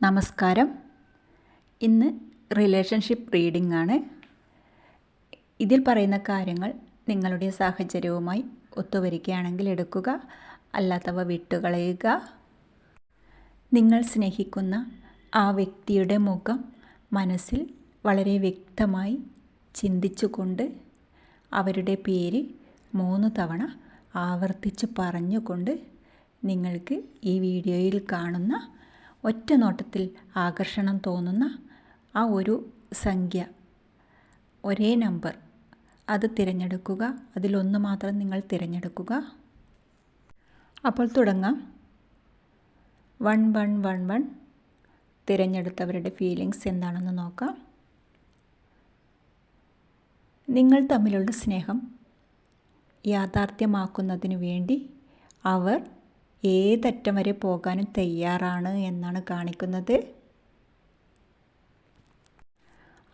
നമസ്കാരം. ഇന്ന് relationship reading ആണ്. ഇതിൽ പറയുന്ന കാര്യങ്ങൾ നിങ്ങളുടെ സാഹചര്യവുമായി ഒത്തുവരികയാണെങ്കിൽ എടുക്കുക അല്ലാത്തവ വിട്ടുകളയുക. നിങ്ങൾ സ്നേഹിക്കുന്ന ആ വ്യക്തിയുടെ മുഖം മനസ്സിൽ വളരെ വ്യക്തമായി ചിന്തിച്ചുകൊണ്ട് അവരുടെ പേര് മൂന്ന് തവണ ആവർത്തിച്ച് പറഞ്ഞുകൊണ്ട് നിങ്ങൾക്ക് ഈ വീഡിയോയിൽ കാണുന്ന ഒറ്റ നോട്ടത്തിൽ ആകർഷണം തോന്നുന്ന ആ ഒരു സംഖ്യ ഒരേ നമ്പർ അത് തിരഞ്ഞെടുക്കുക. അതിലൊന്ന് മാത്രം നിങ്ങൾ തിരഞ്ഞെടുക്കുക. അപ്പോൾ തുടങ്ങാം. One one one one. തിരഞ്ഞെടുത്തവരുടെ feelings എന്താണെന്ന് നോക്കാം. നിങ്ങൾ തമ്മിലുള്ള സ്നേഹം യാഥാർത്ഥ്യമാക്കുന്നതിന് വേണ്ടി അവർ ഏതറ്റം വരെ പോകാനും തയ്യാറാണ് എന്നാണ് കാണിക്കുന്നത്.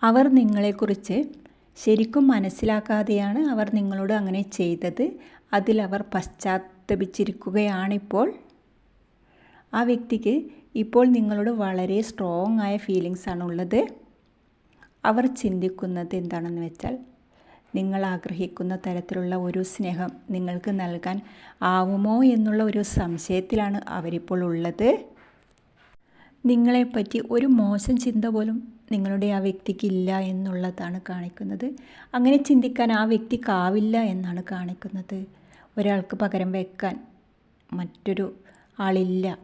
അവർ നിങ്ങളെക്കുറിച്ച് ശരിക്കും മനസ്സിലാക്കാതെയാണ് അവർ നിങ്ങളോട് അങ്ങനെ ചെയ്തത്. അതിലവർ പശ്ചാത്തപിച്ചിരിക്കുകയാണിപ്പോൾ. ആ വ്യക്തിക്ക് ഇപ്പോൾ നിങ്ങളോട് വളരെ സ്ട്രോങ് ആയ ഫീലിങ്സ് ആണ് ഉള്ളത്. അവർ ചിന്തിക്കുന്നത് എന്താണെന്ന് വെച്ചാൽ നിങ്ങൾ ആഗ്രഹിക്കുന്ന തരത്തിലുള്ള ഒരു സ്നേഹം നിങ്ങൾക്ക് നൽകാൻ ആവുമോ എന്നുള്ള ഒരു സംശയത്തിലാണ് അവരിപ്പോൾ ഉള്ളത്. നിങ്ങളെപ്പറ്റി ഒരു മോശം ചിന്ത പോലും നിങ്ങളുടെ ആ വ്യക്തിക്കില്ല എന്നുള്ളതാണ് കാണിക്കുന്നത്. അങ്ങനെ ചിന്തിക്കാൻ ആ വ്യക്തിക്കാവില്ല എന്നാണ് കാണിക്കുന്നത്. ഒരാൾക്ക് പകരം വയ്ക്കാൻ മറ്റൊരു ആളില്ല.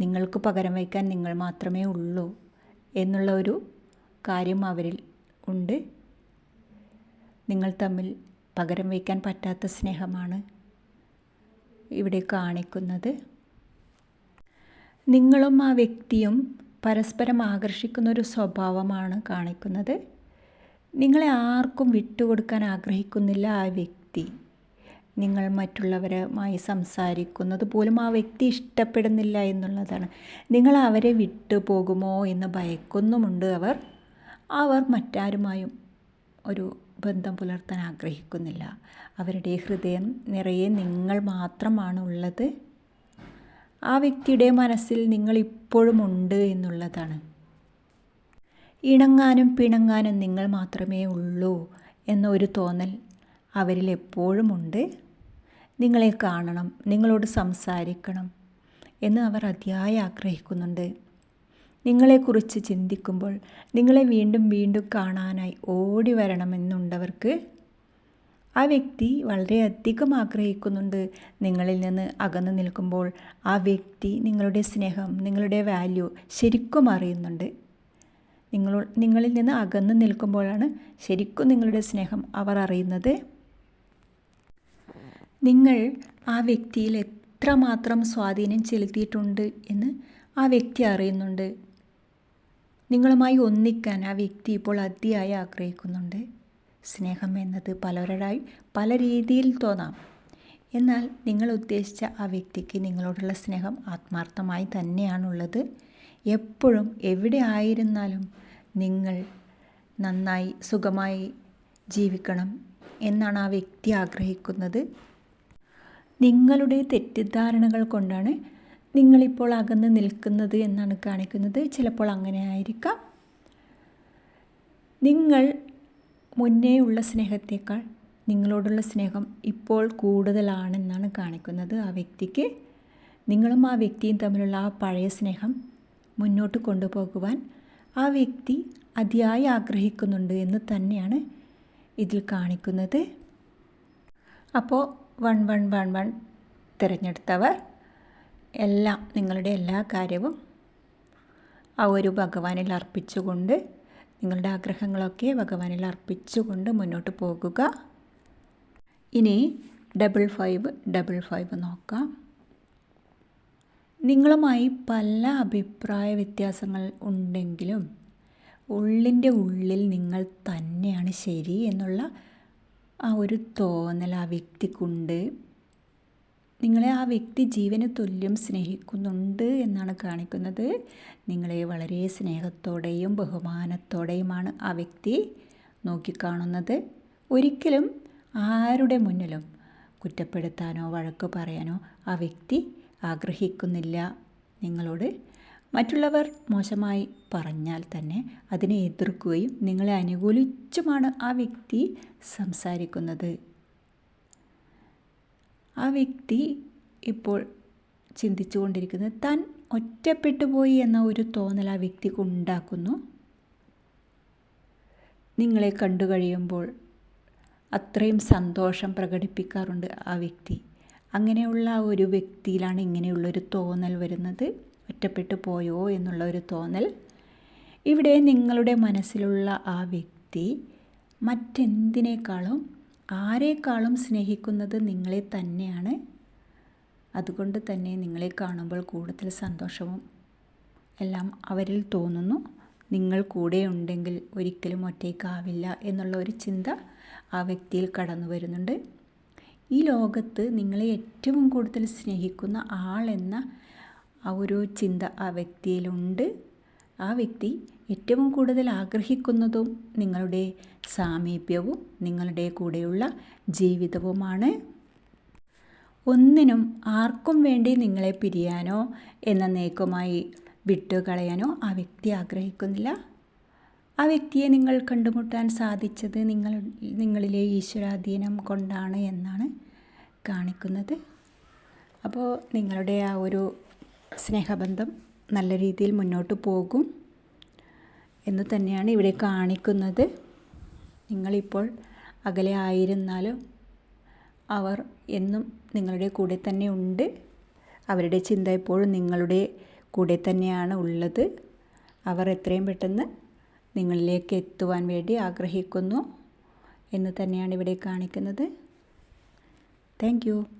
നിങ്ങൾക്ക് പകരം വയ്ക്കാൻ നിങ്ങൾ മാത്രമേ ഉള്ളൂ എന്നുള്ള ഒരു കാര്യം അവരിൽ ഉണ്ട്. നിങ്ങൾ തമ്മിൽ പകരം വയ്ക്കാൻ പറ്റാത്ത സ്നേഹമാണ് ഇവിടെ കാണിക്കുന്നത്. നിങ്ങളും ആ വ്യക്തിയും പരസ്പരം ആകർഷിക്കുന്ന ഒരു സ്വഭാവമാണ് കാണിക്കുന്നത്. നിങ്ങളെ ആർക്കും വിട്ടുകൊടുക്കാൻ ആഗ്രഹിക്കുന്നില്ല ആ വ്യക്തി. നിങ്ങൾ മറ്റുള്ളവരുമായി സംസാരിക്കുന്നത് പോലും ആ വ്യക്തി ഇഷ്ടപ്പെടുന്നില്ല എന്നുള്ളതാണ്. നിങ്ങൾ അവരെ വിട്ടു പോകുമോ എന്ന് ഭയക്കുന്നുമുണ്ട് അവർ. അവർ മറ്റാരുമായും ഒരു ബന്ധം പുലർത്താൻ ആഗ്രഹിക്കുന്നില്ല. അവരുടെ ഹൃദയം നിറയെ നിങ്ങൾ മാത്രമാണ് ഉള്ളത് ആ വ്യക്തിയുടെ മനസ്സിൽ നിങ്ങൾ ഇപ്പോഴും ഉണ്ട് എന്നുള്ളതാണ്. ഇണങ്ങാനും പിണങ്ങാനും നിങ്ങൾ മാത്രമേ ഉള്ളൂ എന്ന ഒരു തോന്നൽ അവരിൽ എപ്പോഴും ഉണ്ട്. നിങ്ങളെ കാണണം നിങ്ങളോട് സംസാരിക്കണം എന്ന് അവർ അതിയായി ആഗ്രഹിക്കുന്നുണ്ട്. നിങ്ങളെക്കുറിച്ച് ചിന്തിക്കുമ്പോൾ നിങ്ങളെ വീണ്ടും വീണ്ടും കാണാനായി ഓടി വരണമെന്നുണ്ടവർക്ക് ആ വ്യക്തി വളരെയധികം ആഗ്രഹിക്കുന്നുണ്ട്. നിങ്ങളിൽ നിന്ന് അകന്നു നിൽക്കുമ്പോൾ ആ വ്യക്തി നിങ്ങളുടെ സ്നേഹം നിങ്ങളുടെ വാല്യൂ ശരിക്കും അറിയുന്നുണ്ട്. നിങ്ങൾ നിങ്ങളിൽ നിന്ന് അകന്നു നിൽക്കുമ്പോഴാണ് ശരിക്കും നിങ്ങളുടെ സ്നേഹം അവർ അറിയുന്നത്. നിങ്ങൾ ആ വ്യക്തിയിൽ എത്രമാത്രം സ്വാധീനം ചെലുത്തിയിട്ടുണ്ട് എന്ന് ആ വ്യക്തി അറിയുന്നുണ്ട്. നിങ്ങളുമായി ഒന്നിക്കാൻ ആ വ്യക്തി ഇപ്പോൾ അതിയായി ആഗ്രഹിക്കുന്നുണ്ട്. സ്നേഹം എന്നത് പലരുടായി പല രീതിയിൽ തോന്നാം. എന്നാൽ നിങ്ങൾ ഉദ്ദേശിച്ച ആ വ്യക്തിക്ക് നിങ്ങളോടുള്ള സ്നേഹം ആത്മാർത്ഥമായി തന്നെയാണുള്ളത്. എപ്പോഴും എവിടെ ആയിരുന്നാലും നിങ്ങൾ നന്നായി സുഖമായി ജീവിക്കണം എന്നാണ് ആ വ്യക്തി ആഗ്രഹിക്കുന്നത്. നിങ്ങളുടെ തെറ്റിദ്ധാരണകൾ കൊണ്ടാണ് നിങ്ങളിപ്പോൾ അകന്ന് നിൽക്കുന്നത് എന്നാണ് കാണിക്കുന്നത്. ചിലപ്പോൾ അങ്ങനെ ആയിരിക്കാം. നിങ്ങൾ മുന്നേ ഉള്ള സ്നേഹത്തേക്കാൾ നിങ്ങളോടുള്ള സ്നേഹം ഇപ്പോൾ കൂടുതലാണെന്നാണ് കാണിക്കുന്നത് ആ വ്യക്തിക്ക്. നിങ്ങളും ആ വ്യക്തിയും തമ്മിലുള്ള ആ പഴയ സ്നേഹം മുന്നോട്ട് കൊണ്ടുപോകുവാൻ ആ വ്യക്തി അതിയായി ആഗ്രഹിക്കുന്നുണ്ട് എന്ന് തന്നെയാണ് ഇതിൽ കാണിക്കുന്നത്. അപ്പോൾ വൺ വൺ വൺ വൺ തിരഞ്ഞെടുത്തവർ എല്ലാം നിങ്ങളുടെ എല്ലാ കാര്യവും ആ ഒരു ഭഗവാനിൽ അർപ്പിച്ചുകൊണ്ട് നിങ്ങളുടെ ആഗ്രഹങ്ങളൊക്കെ ഭഗവാനിൽ അർപ്പിച്ചുകൊണ്ട് മുന്നോട്ട് പോകുക. ഇനി ഡബിൾ ഫൈവ് ഡബിൾ ഫൈവ് നോക്കാം. നിങ്ങളുമായി പല അഭിപ്രായ വ്യത്യാസങ്ങൾ ഉണ്ടെങ്കിലും ഉള്ളിന്റെ ഉള്ളിൽ നിങ്ങൾ തന്നെയാണ് ശരി എന്നുള്ള ആ ഒരു തോന്നൽ ആ വ്യക്തിക്കുണ്ട്. നിങ്ങളെ ആ വ്യക്തി ജീവന് തുല്യം സ്നേഹിക്കുന്നുണ്ട് എന്നാണ് കാണിക്കുന്നത്. നിങ്ങളെ വളരെ സ്നേഹത്തോടെയും ബഹുമാനത്തോടെയുമാണ് ആ വ്യക്തി നോക്കിക്കാണുന്നത്. ഒരിക്കലും ആരുടെ മുന്നിലും കുറ്റപ്പെടുത്താനോ വഴക്ക് പറയാനോ ആ വ്യക്തി ആഗ്രഹിക്കുന്നില്ല നിങ്ങളോട്. മറ്റുള്ളവർ മോശമായി പറഞ്ഞാൽ തന്നെ അതിനെ എതിർക്കുകയും നിങ്ങളെ അനുകൂലിച്ചുമാണ് ആ വ്യക്തി സംസാരിക്കുന്നത്. ആ വ്യക്തി ഇപ്പോൾ ചിന്തിച്ചു കൊണ്ടിരിക്കുന്നത് താൻ ഒറ്റപ്പെട്ടു പോയി എന്ന ഒരു തോന്നൽ ആ വ്യക്തിക്ക് ഉണ്ടാക്കുന്നു. നിങ്ങളെ കണ്ടു കഴിയുമ്പോൾ അത്രയും സന്തോഷം പ്രകടിപ്പിക്കാറുണ്ട് ആ വ്യക്തി. അങ്ങനെയുള്ള ആ ഒരു വ്യക്തിയിലാണ് ഇങ്ങനെയുള്ളൊരു തോന്നൽ വരുന്നത്. ഒറ്റപ്പെട്ടു പോയോ എന്നുള്ള ഒരു തോന്നൽ. ഇവിടെ നിങ്ങളുടെ മനസ്സിലുള്ള ആ വ്യക്തി മറ്റെന്തിനേക്കാളും ആരെക്കാളും സ്നേഹിക്കുന്നത് നിങ്ങളെ തന്നെയാണ്. അതുകൊണ്ട് തന്നെ നിങ്ങളെ കാണുമ്പോൾ കൂടുതൽ സന്തോഷവും എല്ലാം അവരിൽ തോന്നുന്നു. നിങ്ങൾ കൂടെ ഉണ്ടെങ്കിൽ ഒരിക്കലും ഒറ്റയ്ക്കാവില്ല എന്നുള്ള ഒരു ചിന്ത ആ വ്യക്തിയിൽ കടന്നു വരുന്നുണ്ട്. ഈ ലോകത്ത് നിങ്ങളെ ഏറ്റവും കൂടുതൽ സ്നേഹിക്കുന്ന ആളെന്ന ആ ഒരു ചിന്ത ആ വ്യക്തിയിലുണ്ട്. ആ വ്യക്തി ഏറ്റവും കൂടുതൽ ആഗ്രഹിക്കുന്നതും നിങ്ങളുടെ സാമീപ്യവും നിങ്ങളുടെ കൂടെയുള്ള ജീവിതവുമാണ്. ഒന്നിനും ആർക്കും വേണ്ടി നിങ്ങളെ പിരിയാനോ എന്ന നീക്കമായി വിട്ടുകളയാനോ ആ വ്യക്തി ആഗ്രഹിക്കുന്നില്ല. ആ വ്യക്തിയെ നിങ്ങൾ കണ്ടുമുട്ടാൻ സാധിച്ചത് നിങ്ങൾ നിങ്ങളിലെ ഈശ്വരാധീനം കൊണ്ടാണ് എന്നാണ് കാണിക്കുന്നത്. അപ്പോൾ നിങ്ങളുടെ ആ ഒരു സ്നേഹബന്ധം നല്ല രീതിയിൽ മുന്നോട്ട് പോകും. എന്ന് തന്നെയാണ് ഇവിടെ കാണിക്കുന്നത്. നിങ്ങളിപ്പോൾ അകലെ ആയിരുന്നാലും അവർ എന്നും നിങ്ങളുടെ കൂടെ തന്നെ ഉണ്ട്. അവരുടെ ചിന്ത എപ്പോഴും നിങ്ങളുടെ കൂടെ തന്നെയാണ് ഉള്ളത്. അവർ എത്രയും പെട്ടെന്ന് നിങ്ങളിലേക്ക് എത്തുവാൻ വേണ്ടി ആഗ്രഹിക്കുന്നു എന്ന് തന്നെയാണ് ഇവിടെ കാണിക്കുന്നത്. താങ്ക്